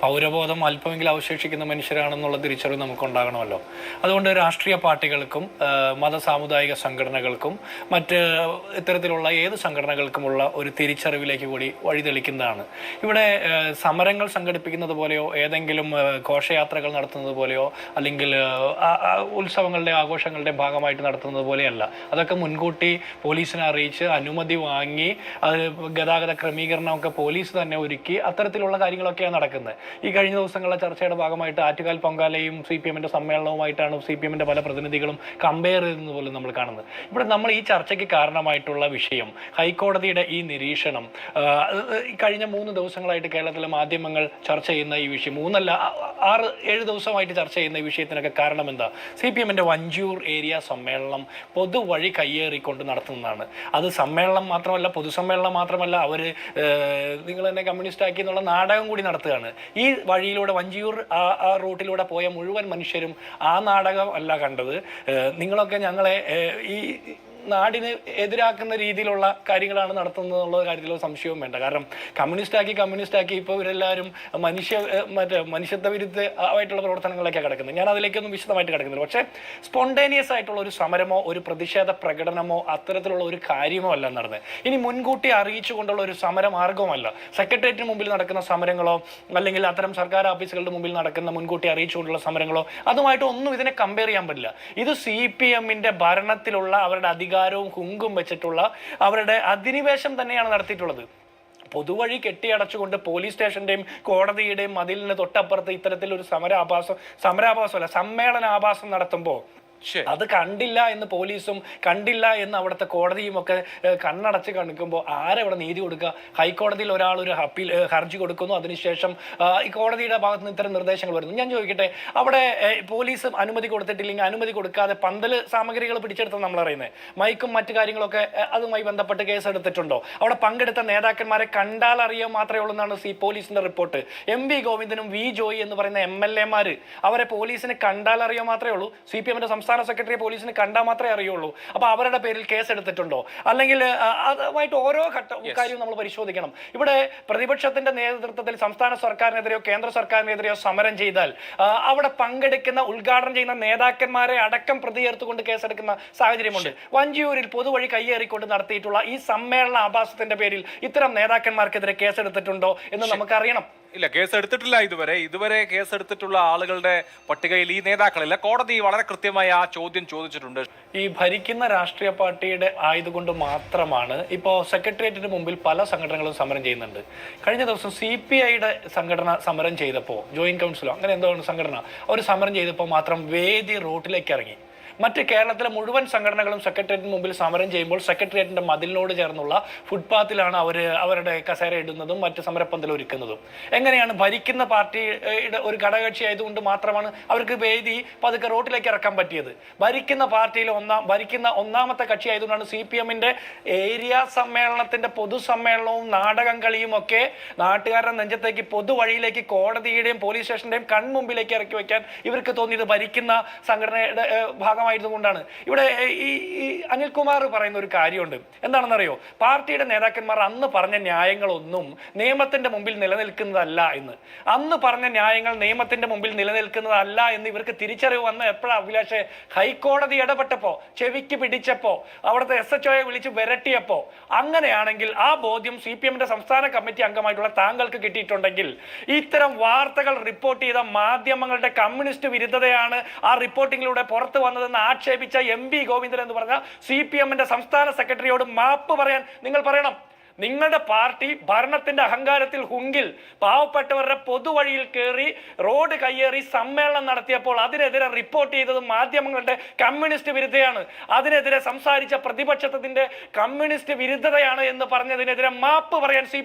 പൗരബോധം അല്പമെങ്കിലും അവശേഷിക്കുന്ന മനുഷ്യരാണെന്നുള്ള തിരിച്ചറിവ് നമുക്കുണ്ടാകണമല്ലോ. അതുകൊണ്ട് രാഷ്ട്രീയ പാർട്ടികൾക്കും മത സാമുദായിക സംഘടനകൾക്കും മറ്റ് ഇത്തരത്തിലുള്ള ഏത് സംഘടനകൾക്കുമുള്ള ഒരു തിരിച്ചറിവിലേക്ക് കൂടി വഴിതെളിക്കുന്നതാണ്. ഇവിടെ സമരങ്ങൾ സംഘടിപ്പിക്കുന്നത് പോലെയോ ഏതെങ്കിലും ഘോഷയാത്രകൾ നടത്തുന്നത് പോലെയോ അല്ലെങ്കിൽ ഉത്സവങ്ങളുടെ ആഘോഷങ്ങളുടെ ഭാഗമായിട്ട് നടത്തുന്നത് പോലെയല്ല. അതൊക്കെ മുൻകൂട്ടി പോലീസിനെ അറിയിച്ച് അനുമതി വാങ്ങി അത് ഗതാഗത ക്രമീകരണമൊക്കെ പോലീസ് തന്നെ ഒരുക്കി അത്തരത്തിലുള്ള കാര്യങ്ങളൊക്കെയാണ് നടക്കുന്നത്. ഈ കഴിഞ്ഞ ദിവസങ്ങളിലെ ചർച്ചയുടെ ഭാഗമായിട്ട് ആറ്റുകാൽ പൊങ്കാലയും സി പി എമ്മിന്റെ സമ്മേളനവുമായിട്ടാണ് സി പി എമ്മിന്റെ പല പ്രതിനിധികളും കമ്പയർ ചെയ്യുന്നത് പോലും നമ്മൾ കാണുന്നത്. ഇവിടെ നമ്മൾ ഈ ചർച്ചയ്ക്ക് കാരണമായിട്ടുള്ള വിഷയം ഹൈക്കോടതിയുടെ ഈ നിരീക്ഷണം കഴിഞ്ഞ മൂന്ന് ദിവസങ്ങളായിട്ട് കേരളത്തിലെ മാധ്യമങ്ങൾ ചർച്ച ചെയ്യുന്ന ഈ വിഷയം മൂന്നല്ല ആറ് ഏഴ് ദിവസമായിട്ട് ചർച്ച ചെയ്യുന്ന ഈ വിഷയത്തിനൊക്കെ കാരണം എന്താ? സി പി എമ്മിന്റെ വഞ്ചൂർ ഏരിയ സമ്മേളനം പൊതുവഴി കയ്യേറിക്കൊണ്ട് നടത്തുന്നതാണ്. അത് സമ്മേളനം മാത്രമല്ല പൊതുസമ്മേളനം മാത്രമല്ല അവർ നിങ്ങൾ തന്നെ കമ്മ്യൂണിസ്റ്റ് ആക്കി എന്നുള്ള നാടകം കൂടി നടത്തുകയാണ്. ഈ വഴിയിലൂടെ വഞ്ചിയൂർ ആ റൂട്ടിലൂടെ പോയ മുഴുവൻ മനുഷ്യരും ആ നാടകം അല്ല കണ്ടത്. നിങ്ങളൊക്കെ ഞങ്ങളെ ഈ നാടിന് എതിരാക്കുന്ന രീതിയിലുള്ള കാര്യങ്ങളാണ് നടത്തുന്നത് എന്നുള്ള കാര്യത്തിൽ സംശയവും വേണ്ട. കാരണം കമ്മ്യൂണിസ്റ്റ് ആക്കി കമ്മ്യൂണിസ്റ്റ് ആക്കി ഇപ്പോൾ ഇവരെല്ലാവരും മനുഷ്യ മറ്റേ മനുഷ്യത്വ വിരുദ്ധ ആയിട്ടുള്ള പ്രവർത്തനങ്ങളൊക്കെ കിടക്കുന്നത്. ഞാൻ അതിലേക്കൊന്നും വിശദമായിട്ട് കിടക്കുന്നില്ല. പക്ഷേ സ്പോണ്ടേനിയസ് ആയിട്ടുള്ള ഒരു സമരമോ ഒരു പ്രതിഷേധ പ്രകടനമോ അത്തരത്തിലുള്ള ഒരു കാര്യമോ അല്ല നടന്നത്. ഇനി മുൻകൂട്ടി അറിയിച്ചുകൊണ്ടുള്ള ഒരു സമര മാർഗവുമല്ല സെക്രട്ടേറിയറ്റിന് മുമ്പിൽ നടക്കുന്ന സമരങ്ങളോ അല്ലെങ്കിൽ അത്തരം സർക്കാർ ഓഫീസുകളുടെ മുമ്പിൽ നടക്കുന്ന മുൻകൂട്ടി അറിയിച്ചുകൊണ്ടുള്ള സമരങ്ങളോ അതുമായിട്ട് ഒന്നും ഇതിനെ കമ്പയർ ചെയ്യാൻ പറ്റില്ല. ഇത് സി പി എമ്മിന്റെ ഭരണത്തിലുള്ള അവരുടെ അധികാരവും കുങ്കും വെച്ചിട്ടുള്ള അവരുടെ അധിനിവേശം തന്നെയാണ് നടത്തിയിട്ടുള്ളത്. പൊതുവഴി കെട്ടിയടച്ചുകൊണ്ട് പോലീസ് സ്റ്റേഷന്റെയും കോടതിയുടെയും മതിലിന് തൊട്ടപ്പുറത്ത് ഇത്തരത്തിലൊരു സമരാഭാസം സമരാഭാസമല്ല സമ്മേളനാഭാസം നടത്തുമ്പോൾ അത് കണ്ടില്ല എന്ന് പോലീസും കണ്ടില്ല എന്ന് അവിടുത്തെ കോടതിയും ഒക്കെ കണ്ണടച്ച് കണക്കുമ്പോൾ ആരവിടെ നീതി കൊടുക്കുക? ഹൈക്കോടതിയിൽ ഒരാൾ ഒരു അപ്പീൽ ഹർജി കൊടുക്കുന്നു. അതിനുശേഷം ഈ കോടതിയുടെ ഭാഗത്ത് നിന്ന് ഇത്തരം നിർദ്ദേശങ്ങൾ വരുന്നു. ഞാൻ ചോദിക്കട്ടെ അവിടെ പോലീസും അനുമതി കൊടുത്തിട്ടില്ലെങ്കിൽ അനുമതി കൊടുക്കാതെ പന്തൽ സാമഗ്രികൾ പിടിച്ചെടുത്തത് നമ്മൾ അറിയുന്നത് മൈക്കും മറ്റു കാര്യങ്ങളൊക്കെ അതുമായി ബന്ധപ്പെട്ട് കേസ് എടുത്തിട്ടുണ്ടോ? അവിടെ പങ്കെടുത്ത നേതാക്കന്മാരെ കണ്ടാൽ അറിയാൻ മാത്രമേ ഉള്ളൂ എന്നാണ് സി പോലീസിന്റെ റിപ്പോർട്ട്. എം ഗോവിന്ദനും വി ജോയി എന്ന് പറയുന്ന എം അവരെ പോലീസിനെ കണ്ടാൽ അറിയാൻ മാത്രമേ ഉള്ളൂ. സി പി എമ്മിന്റെ സംസ്ഥാന സെക്രട്ടറി പോലീസിന് കണ്ടാൽ മാത്രമേ അറിയുള്ളൂ. അപ്പൊ അവരുടെ പേരിൽ കേസ് എടുത്തിട്ടുണ്ടോ അല്ലെങ്കിൽ അതുമായിട്ട് ഓരോ ഘട്ട കാര്യവും നമ്മൾ പരിശോധിക്കണം. ഇവിടെ പ്രതിപക്ഷത്തിന്റെ നേതൃത്വത്തിൽ സംസ്ഥാന സർക്കാരിനെതിരെയോ കേന്ദ്ര സർക്കാരിനെതിരെയോ സമരം ചെയ്താൽ അവിടെ പങ്കെടുക്കുന്ന ഉദ്ഘാടനം ചെയ്യുന്ന നേതാക്കന്മാരെ അടക്കം പ്രതിയേർത്തുകൊണ്ട് കേസെടുക്കുന്ന സാഹചര്യമുണ്ട്. വഞ്ചിയൂരിൽ പൊതുവഴി കയ്യേറിക്കൊണ്ട് നടത്തിയിട്ടുള്ള ഈ സമ്മേളന ആഭാസത്തിന്റെ പേരിൽ ഇത്തരം നേതാക്കന്മാർക്കെതിരെ കേസെടുത്തിട്ടുണ്ടോ എന്ന് നമുക്കറിയണം. ഇല്ല കേസ് എടുത്തിട്ടില്ല ഇതുവരെ. ഇതുവരെ കേസ് എടുത്തിട്ടുള്ള ആളുകളുടെ പട്ടികയിൽ ഈ നേതാക്കളില്ല. കോടതി വളരെ കൃത്യമായി ആ ചോദ്യം ചോദിച്ചിട്ടുണ്ട്. ഈ ഭരിക്കുന്ന രാഷ്ട്രീയ പാർട്ടിയുടെ ആയതുകൊണ്ട് മാത്രമാണ് ഇപ്പോൾ സെക്രട്ടേറിയറ്റിന് മുമ്പിൽ പല സംഘടനകളും സമരം ചെയ്യുന്നുണ്ട്. കഴിഞ്ഞ ദിവസം സി പി ഐയുടെ സംഘടന സമരം ചെയ്തപ്പോൾ ജോയിന്റ് കൗൺസിലോ അങ്ങനെ എന്തോ സംഘടന അവർ സമരം ചെയ്തപ്പോൾ മാത്രം വേദി റോട്ടിലേക്ക് ഇറങ്ങി. മറ്റ് കേരളത്തിലെ മുഴുവൻ സംഘടനകളും സെക്രട്ടേറിയറ്റിന് മുമ്പിൽ സമരം ചെയ്യുമ്പോൾ സെക്രട്ടേറിയറ്റിന്റെ മതിലിനോട് ചേർന്നുള്ള ഫുട്പാത്തിലാണ് അവർ അവരുടെ കസേര ഇടുന്നതും മറ്റ് സമരപ്പന്തൽ ഒരുക്കുന്നതും. എങ്ങനെയാണ് ഭരിക്കുന്ന പാർട്ടിയുടെ ഒരു ഘടകകക്ഷി ആയതുകൊണ്ട് മാത്രമാണ് അവർക്ക് വേദി പതുക്കെ റോട്ടിലേക്ക് ഇറക്കാൻ പറ്റിയത്. ഭരിക്കുന്ന പാർട്ടിയിൽ ഒന്നാം ഭരിക്കുന്ന ഒന്നാമത്തെ കക്ഷി ആയതുകൊണ്ടാണ് സി പി എമ്മിന്റെ ഏരിയ സമ്മേളനത്തിന്റെ പൊതുസമ്മേളനവും നാടകം കളിയും ഒക്കെ നാട്ടുകാരുടെ നെഞ്ചത്തേക്ക് പൊതുവഴിയിലേക്ക് കോടതിയുടെയും പോലീസ് സ്റ്റേഷന്റെയും കൺമുമ്പിലേക്ക് ഇറക്കി വെക്കാൻ ഇവർക്ക് തോന്നിയത് ഭരിക്കുന്ന സംഘടനയുടെ ഏഹ്, ഭാഗമായതുകൊണ്ടാണ് ഇവിടെ ഈ അനിൽകുമാർ പറയുന്ന ഒരു കാര്യമുണ്ട്. എന്താണെന്നറിയോ? പാർട്ടിയുടെ നേതാക്കന്മാർ അന്ന് പറഞ്ഞ ന്യായങ്ങളൊന്നും നിയമത്തിന്റെ മുമ്പിൽ നിലനിൽക്കുന്നതല്ല എന്ന്. അന്ന് പറഞ്ഞ ന്യായങ്ങൾ നിയമത്തിന്റെ മുമ്പിൽ നിലനിൽക്കുന്നതല്ല എന്ന് ഇവർക്ക് തിരിച്ചറിവ് വന്ന എപ്പോഴാണ് അഭിലാഷെ? ഹൈക്കോടതി ഇടപെട്ടപ്പോ ചെവിക്ക് പിടിച്ചപ്പോ അവിടുത്തെ എസ് എച്ച് ഒയെ വിളിച്ച് വിരട്ടിയപ്പോ. അങ്ങനെയാണെങ്കിൽ ആ ബോധ്യം സി പി എമ്മിന്റെ സംസ്ഥാന കമ്മിറ്റി അംഗമായിട്ടുള്ള താങ്കൾക്ക് കിട്ടിയിട്ടുണ്ടെങ്കിൽ ഇത്തരം വാർത്തകൾ റിപ്പോർട്ട് ചെയ്ത മാധ്യമങ്ങളുടെ കമ്മ്യൂണിസ്റ്റ് വിരുദ്ധതയാണ് ആ റിപ്പോർട്ടിങ്ങിലൂടെ പുറത്തു വന്നതെന്ന് ആക്ഷേപിച്ച എം വി ഗോവിന്ദൻ എന്ന് പറഞ്ഞ സി പി എമ്മിന്റെ സംസ്ഥാന സെക്രട്ടറിയോട് മാപ്പ് പറയാൻ നിങ്ങൾ പറയണം. നിങ്ങളുടെ പാർട്ടി ഭരണത്തിന്റെ അഹങ്കാരത്തിൽ ഹുങ്കിൽ പാവപ്പെട്ടവരുടെ പൊതുവഴിയിൽ കയറി റോഡ് കയ്യേറി സമ്മേളനം നടത്തിയപ്പോൾ അതിനെതിരെ റിപ്പോർട്ട് ചെയ്തത് മാധ്യമങ്ങളുടെ കമ്മ്യൂണിസ്റ്റ് വിരുദ്ധയാണ്. അതിനെതിരെ സംസാരിച്ച പ്രതിപക്ഷത്തിന്റെ കമ്മ്യൂണിസ്റ്റ് വിരുദ്ധതയാണ് എന്ന് പറഞ്ഞതിനെതിരെ മാപ്പ് പറയാൻ സി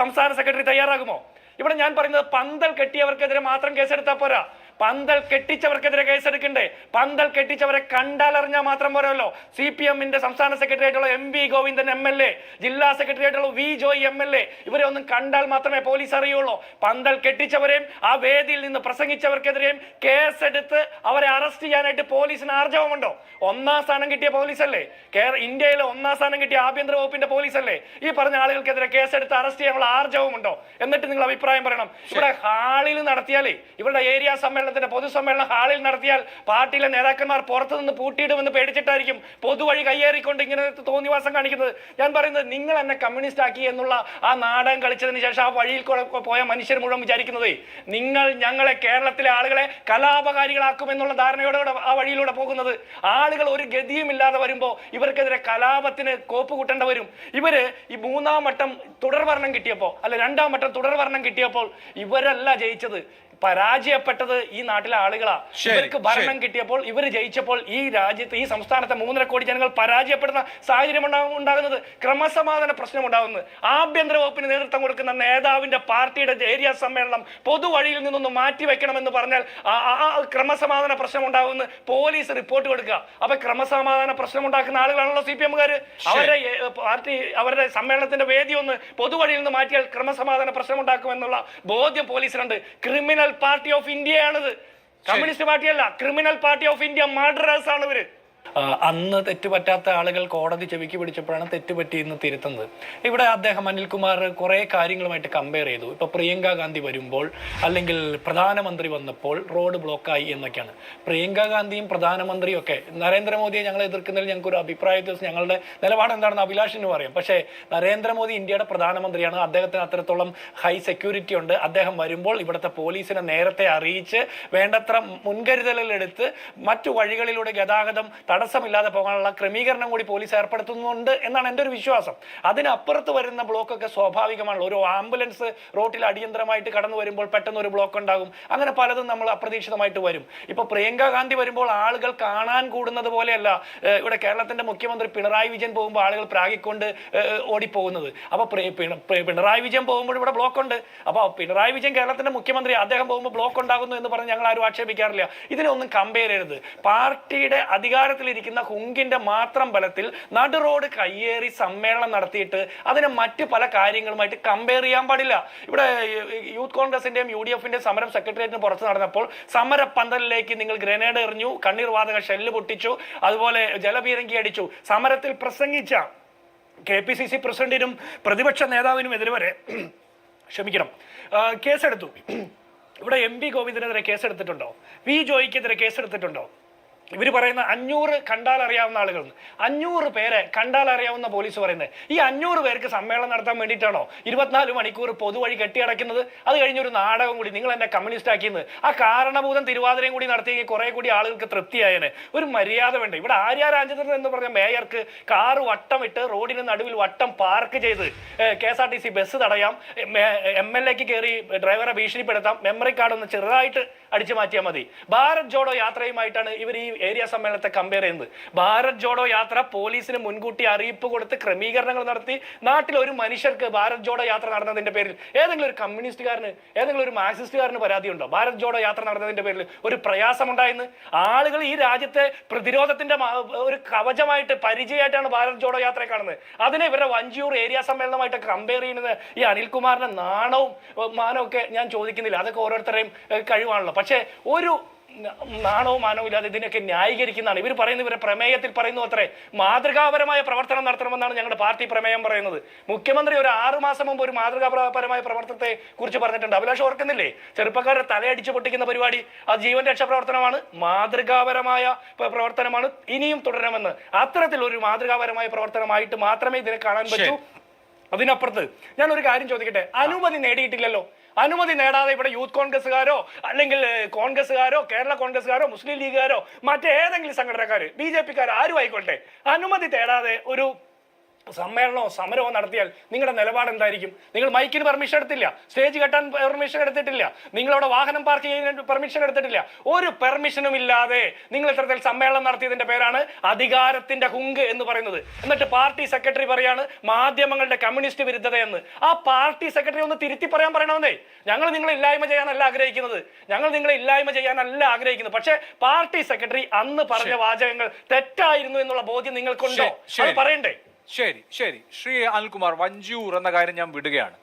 സംസ്ഥാന സെക്രട്ടറി തയ്യാറാകുമോ? ഇവിടെ ഞാൻ പറയുന്നത് പന്തൽ കെട്ടിയവർക്കെതിരെ മാത്രം കേസെടുത്താൽ പോരാ. പന്തൽ കെട്ടിച്ചവർക്കെതിരെ കേസെടുക്കണ്ടേ? പന്തൽ കെട്ടിച്ചവരെ കണ്ടാലറിഞ്ഞാൽ മാത്രം പോരല്ലോ. സി പി എമ്മിന്റെ സംസ്ഥാന സെക്രട്ടറി ആയിട്ടുള്ള M V Govindan M L A ജില്ലാ സെക്രട്ടറി ആയിട്ടുള്ള V Joy M L A ഇവരെ ഒന്നും കണ്ടാൽ മാത്രമേ പോലീസ് അറിയുള്ളൂ. പന്തൽ കെട്ടിച്ചവരെയും ആ വേദിയിൽ നിന്ന് പ്രസംഗിച്ചവർക്കെതിരെയും കേസെടുത്ത് അവരെ അറസ്റ്റ് ചെയ്യാനായിട്ട് പോലീസിന് ആർജവമുണ്ടോ? ഒന്നാം സ്ഥാനം കിട്ടിയ പോലീസല്ലേ? കേര ഇന്ത്യയിലെ ഒന്നാം സ്ഥാനം കിട്ടിയ ആഭ്യന്തര വകുപ്പിന്റെ പോലീസ് അല്ലേ ഈ പറഞ്ഞ ആളുകൾക്കെതിരെ കേസെടുത്ത് അറസ്റ്റ് ചെയ്യാനുള്ള ആർജവമുണ്ടോ? എന്നിട്ട് നിങ്ങൾ അഭിപ്രായം പറയണം. ഇവിടെ ഹാളിൽ നടത്തിയാലേ ഇവരുടെ ഏരിയ സമ്മേളനത്തിന്റെ പൊതുസമ്മേളനം ഹാളിൽ നടത്തിയാൽ പാർട്ടിയിലെ നേതാക്കന്മാർ പുറത്തു നിന്ന് പൂട്ടിയിടുമെന്ന് പേടിച്ചിട്ടായിരിക്കും പൊതുവഴി കയ്യേറിക്കൊണ്ട് ഇങ്ങനെ തോന്നിവാസം കാണിക്കുന്നത്. ഞാൻ പറയുന്നത് നിങ്ങൾ എന്നെ കമ്മ്യൂണിസ്റ്റ് ആക്കി എന്നുള്ള ആ നാടകം കളിച്ചതിന് ശേഷം ആ വഴിയിൽ പോയ മനുഷ്യർ മുഴുവൻ വിചാരിക്കുന്നത് നിങ്ങൾ ഞങ്ങളെ കേരളത്തിലെ ആളുകളെ കലാപകാരികളാക്കും എന്നുള്ള ധാരണയോടെ ആ വഴിയിലൂടെ പോകുന്നത്. ആളുകൾ ഒരു ഗതിയും ഇല്ലാതെ വരുമ്പോൾ ഇവർക്കെതിരെ കലാപത്തിന് കോപ്പ് കൂട്ടേണ്ട വരും. ഇവർ ഈ മൂന്നാം വട്ടം തുടർഭരണം കിട്ടിയപ്പോൾ അല്ല രണ്ടാം വട്ടം തുടർഭരണം കിട്ടിയപ്പോൾ ഇവരല്ല ജയിച്ചത്. പരാജയപ്പെട്ടത് ഈ നാട്ടിലെ ആളുകളാ. ഇവർക്ക് ഭരണം കിട്ടിയപ്പോൾ ഇവർ ജയിച്ചപ്പോൾ ഈ രാജ്യത്ത് ഈ സംസ്ഥാനത്തെ മൂന്നര കോടി ജനങ്ങൾ പരാജയപ്പെടുന്ന സാഹചര്യം ഉണ്ടാകുന്നത് ക്രമസമാധാന പ്രശ്നം ഉണ്ടാകുന്നത് ആഭ്യന്തര വകുപ്പിന് നേതൃത്വം കൊടുക്കുന്ന നേതാവിന്റെ പാർട്ടിയുടെ ഏരിയ സമ്മേളനം പൊതുവഴിയിൽ നിന്നൊന്ന് മാറ്റി വെക്കണമെന്ന് പറഞ്ഞാൽ ക്രമസമാധാന പ്രശ്നം ഉണ്ടാകുമെന്ന് പോലീസ് റിപ്പോർട്ട് കൊടുക്കുക. അപ്പൊ ക്രമസമാധാന പ്രശ്നം ഉണ്ടാക്കുന്ന ആളുകളാണല്ലോ സി പി എമ്മുകാർ അവരുടെ പാർട്ടി അവരുടെ സമ്മേളനത്തിന്റെ വേദി ഒന്ന് പൊതുവഴിയിൽ നിന്ന് മാറ്റിയാൽ ക്രമസമാധാന പ്രശ്നം ഉണ്ടാക്കുമെന്നുള്ള ബോധ്യം പോലീസിനുണ്ട്. ക്രിമിനൽ പാർട്ടി ഓഫ് ഇന്ത്യയാണിത് communist പാർട്ടിയല്ല criminal party of India murderers ആണ് ഇവർ അന്ന് തെറ്റുപറ്റാത്ത ആളുകൾ കോടതി ചെവിക്ക് പിടിച്ചപ്പോഴാണ് തെറ്റുപറ്റി എന്ന് തിരുത്തുന്നത്. ഇവിടെ അദ്ദേഹം അനിൽകുമാർ കുറേ കാര്യങ്ങളുമായിട്ട് കമ്പയർ ചെയ്തു. ഇപ്പൊ പ്രിയങ്ക ഗാന്ധി വരുമ്പോൾ അല്ലെങ്കിൽ പ്രധാനമന്ത്രി വന്നപ്പോൾ റോഡ് ബ്ലോക്കായി എന്നൊക്കെയാണ്. പ്രിയങ്ക ഗാന്ധിയും പ്രധാനമന്ത്രിയും ഒക്കെ നരേന്ദ്രമോദിയെ ഞങ്ങൾ എതിർക്കുന്നതിൽ ഞങ്ങൾക്ക് ഒരു അഭിപ്രായ വ്യത്യാസം. ഞങ്ങളുടെ നിലപാട് എന്താണെന്ന് അഭിലാഷിന് പറയാം. പക്ഷേ നരേന്ദ്രമോദി ഇന്ത്യയുടെ പ്രധാനമന്ത്രിയാണ്. അദ്ദേഹത്തിന് അത്രത്തോളം ഹൈ സെക്യൂരിറ്റി ഉണ്ട്. അദ്ദേഹം വരുമ്പോൾ ഇവിടുത്തെ പോലീസിനെ നേരത്തെ അറിയിച്ച് വേണ്ടത്ര മുൻകരുതലുകൾ എടുത്ത് മറ്റു വഴികളിലൂടെ ഗതാഗതം തടസ്സമില്ലാതെ പോകാനുള്ള ക്രമീകരണം കൂടി പോലീസ് ഏർപ്പെടുത്തുന്നുണ്ട് എന്നാണ് എന്റെ ഒരു വിശ്വാസം. അതിനപ്പുറത്ത് വരുന്ന ബ്ലോക്കൊക്കെ സ്വാഭാവികമാണല്ലോ. ഒരു ആംബുലൻസ് റോട്ടിൽ അടിയന്തരമായിട്ട് കടന്നു വരുമ്പോൾ പെട്ടെന്ന് ഒരു ബ്ലോക്ക് ഉണ്ടാകും. അങ്ങനെ പലതും നമ്മൾ അപ്രതീക്ഷിതമായിട്ട് വരും. ഇപ്പോൾ പ്രിയങ്ക ഗാന്ധി വരുമ്പോൾ ആളുകൾ കാണാൻ കൂടുന്നത് പോലെയല്ല. ഇവിടെ കേരളത്തിന്റെ മുഖ്യമന്ത്രി പിണറായി വിജയൻ പോകുമ്പോൾ ആളുകൾ പ്രാഗിക്കൊണ്ട് ഓടിപ്പോകുന്നത്. അപ്പൊ പ്രി- പിണ- പ്രി- പിണറായി വിജയൻ പോകുമ്പോൾ ഇവിടെ ബ്ലോക്ക് ഉണ്ട് അപ്പോൾ പിണറായി വിജയൻ കേരളത്തിന്റെ മുഖ്യമന്ത്രി അദ്ദേഹം പോകുമ്പോൾ ബ്ലോക്ക് ഉണ്ടാകുന്നു എന്ന് പറഞ്ഞ് ഞങ്ങൾ ആരും ആക്ഷേപിക്കാറില്ല. ഇതിനൊന്നും കമ്പയർ ചെയ്യരുത്. പാർട്ടിയുടെ അധികാരത്തിലിരിക്കുന്ന ഹുങ്കിന്റെ മാത്രം ബലത്തിൽ നടു റോഡ് കയ്യേറി സമ്മേളനം നടത്തിയിട്ട് അതിനെ മറ്റ് പല കാര്യങ്ങളുമായിട്ട് കമ്പയർ ചെയ്യാൻ പാടില്ല. ഇവിടെ യൂത്ത് കോൺഗ്രസിന്റെയും യു ഡി എഫിന്റെയും സമരം സെക്രട്ടേറിയറ്റിന് പുറത്ത് നടന്നപ്പോൾ സമരപ്പന്തലിലേക്ക് നിങ്ങൾ ഗ്രനേഡ് എറിഞ്ഞു കണ്ണീർവാതക ഷെല്ല് പൊട്ടിച്ചു അതുപോലെ ജലപീരങ്കി അടിച്ചു. സമരത്തിൽ പ്രസംഗിച്ച കെ പി സി സി പ്രസിഡന്റിനും പ്രതിപക്ഷ നേതാവിനും എതിരെ വരെ ക്ഷമിക്കണം. കേസെടുത്തു. ഇവിടെ എം പി ഗോവിന്ദനെതിരെ കേസെടുത്തിട്ടുണ്ടോ? വി ജോയിക്കെതിരെ കേസെടുത്തിട്ടുണ്ടോ? ഇവർ പറയുന്ന അഞ്ഞൂറ് കണ്ടാൽ അറിയാവുന്ന ആളുകൾ അഞ്ഞൂറ് പേരെ കണ്ടാൽ അറിയാവുന്ന പോലീസ് പറയുന്നത്. ഈ അഞ്ഞൂറ് പേർക്ക് സമ്മേളനം നടത്താൻ വേണ്ടിയിട്ടാണോ ഇരുപത്തിനാല് മണിക്കൂർ പൊതുവഴി കെട്ടിയടക്കുന്നത്? അത് കഴിഞ്ഞൊരു നാടകം കൂടി നിങ്ങൾ എന്നെ കമ്മ്യൂണിസ്റ്റ് ആക്കിയെന്ന്. ആ കാരണഭൂതം തിരുവാതിരയും കൂടി നടത്തിയെങ്കിൽ കുറെ കൂടി ആളുകൾക്ക് തൃപ്തിയായേനെ. ഒരു മര്യാദ വേണ്ട? ഇവിടെ ആര്യ രാജേന്ദ്രൻ എന്ന് പറഞ്ഞ മേയർക്ക് കാർ വട്ടം ഇട്ട് റോഡിന് നടുവിൽ വട്ടം പാർക്ക് ചെയ്ത് K S R T C bus തടയാം എം എൽ എക്ക് കയറി ഡ്രൈവറെ ഭീഷണിപ്പെടുത്താം മെമ്മറി കാർഡ് ഒന്ന് ചെറുതായിട്ട് അടിച്ചു മാറ്റിയാൽ മതി. ഭാരത് ജോഡോ യാത്രയുമായിട്ടാണ് ഇവർ ഈ ഏരിയ സമ്മേളനത്തെ കമ്പയർ ചെയ്യുന്നത്. ഭാരത് ജോഡോ യാത്ര പോലീസിന് മുൻകൂട്ടി അറിയിപ്പ് കൊടുത്ത് ക്രമീകരണങ്ങൾ നടത്തി നാട്ടിൽ ഒരു മനുഷ്യർക്ക് ഭാരത് ജോഡോ യാത്ര നടന്നതിന്റെ പേരിൽ ഏതെങ്കിലും ഒരു കമ്മ്യൂണിസ്റ്റുകാരന് ഏതെങ്കിലും ഒരു മാർക്സിസ്റ്റുകാരന് പരാതിയുണ്ടോ? ഭാരത് ജോഡോ യാത്ര നടന്നതിന്റെ പേരിൽ ഒരു പ്രയാസമുണ്ടായെന്ന്? ആളുകൾ ഈ രാജ്യത്തെ പ്രതിരോധത്തിന്റെ ഒരു കവചമായിട്ട് പരിചയമായിട്ടാണ് ഭാരത് ജോഡോ യാത്ര കാണുന്നത്. അതിനെ ഇവരുടെ വഞ്ചിയൂർ ഏരിയ സമ്മേളനമായിട്ട് കമ്പയർ ചെയ്യുന്നത് ഈ അനിൽകുമാറിന്റെ നാണവും മാനവും ഒക്കെ ഞാൻ ചോദിക്കുന്നില്ല. അതൊക്കെ ഓരോരുത്തരെയും കഴിവാണല്ലോ. പക്ഷേ ഒരു നാണവും മാനവും ഇല്ലാതെ ഇതിനൊക്കെ ന്യായീകരിക്കുന്നതാണ്. ഇവർ പറയുന്ന ഇവരെ പ്രമേയത്തിൽ പറയുന്നു അത്രേ. മാതൃകാപരമായ പ്രവർത്തനം നടത്തണമെന്നാണ് ഞങ്ങളുടെ പാർട്ടി പ്രമേയം പറയുന്നത്. മുഖ്യമന്ത്രി ഒരു ആറു മാസം മുമ്പ് ഒരു മാതൃകാപരമായ പ്രവർത്തനത്തെ കുറിച്ച് പറഞ്ഞിട്ടുണ്ട്. അഭിലാഷ് ഓർക്കുന്നില്ലേ? ചെറുപ്പക്കാരെ തലയടിച്ച് പൊട്ടിക്കുന്ന പരിപാടി. അത് ജീവൻ രക്ഷാ പ്രവർത്തനമാണ്. മാതൃകാപരമായ പ്രവർത്തനമാണ്. ഇനിയും തുടരണമെന്ന്. അത്തരത്തിൽ ഒരു മാതൃകാപരമായ പ്രവർത്തനമായിട്ട് മാത്രമേ ഇതിനെ കാണാൻ പറ്റൂ. അതിനപ്പുറത്ത് ഞാൻ ഒരു കാര്യം ചോദിക്കട്ടെ? അനുമതി നേടിയിട്ടില്ലല്ലോ. അനുമതി നേടാതെ ഇവിടെ യൂത്ത് കോൺഗ്രസ്സുകാരോ അല്ലെങ്കിൽ കോൺഗ്രസ്സുകാരോ കേരള കോൺഗ്രസ്സുകാരോ മുസ്ലിം ലീഗുകാരോ മറ്റേതെങ്കിലും സംഘടനക്കാർ ബി ജെ പിക്കാർ ആരും ആയിക്കോട്ടെ. അനുമതി തേടാതെ ഒരു സമ്മേളനമോ സമരമോ നടത്തിയാൽ നിങ്ങളുടെ നിലപാട് എന്തായിരിക്കും? നിങ്ങൾ മൈക്കിന് പെർമിഷൻ എടുത്തില്ല. സ്റ്റേജ് കെട്ടാൻ പെർമിഷൻ എടുത്തിട്ടില്ല. നിങ്ങളവിടെ വാഹനം പാർക്ക് ചെയ്യാൻ പെർമിഷൻ എടുത്തിട്ടില്ല. ഒരു പെർമിഷനും ഇല്ലാതെ നിങ്ങൾ ഇത്തരത്തിൽ സമ്മേളനം നടത്തിയതിന്റെ പേരാണ് അധികാരത്തിന്റെ ഹുങ്ക് എന്ന് പറയുന്നത്. എന്നിട്ട് പാർട്ടി സെക്രട്ടറി പറയാണ് മാധ്യമങ്ങളുടെ കമ്മ്യൂണിസ്റ്റ് വിരുദ്ധത എന്ന് ആ പാർട്ടി സെക്രട്ടറി ഒന്ന് തിരുത്തി പറയാൻ പറയണമെന്നേ. ഞങ്ങൾ നിങ്ങളെ ഇല്ലായ്മ ചെയ്യാനല്ല ആഗ്രഹിക്കുന്നത്. ഞങ്ങൾ നിങ്ങളെ ഇല്ലായ്മ ചെയ്യാനല്ല ആഗ്രഹിക്കുന്നത്. പക്ഷേ പാർട്ടി സെക്രട്ടറി അന്ന് പറഞ്ഞ വാചകങ്ങൾ തെറ്റായിരുന്നു എന്നുള്ള ബോധ്യം നിങ്ങൾക്കുണ്ടോ. അത് പറയണ്ടേ? ശരി ശരി. ശ്രീ അനിൽകുമാർ വഞ്ചൂർ എന്ന കാര്യം ഞാൻ വിടുകയാണ്.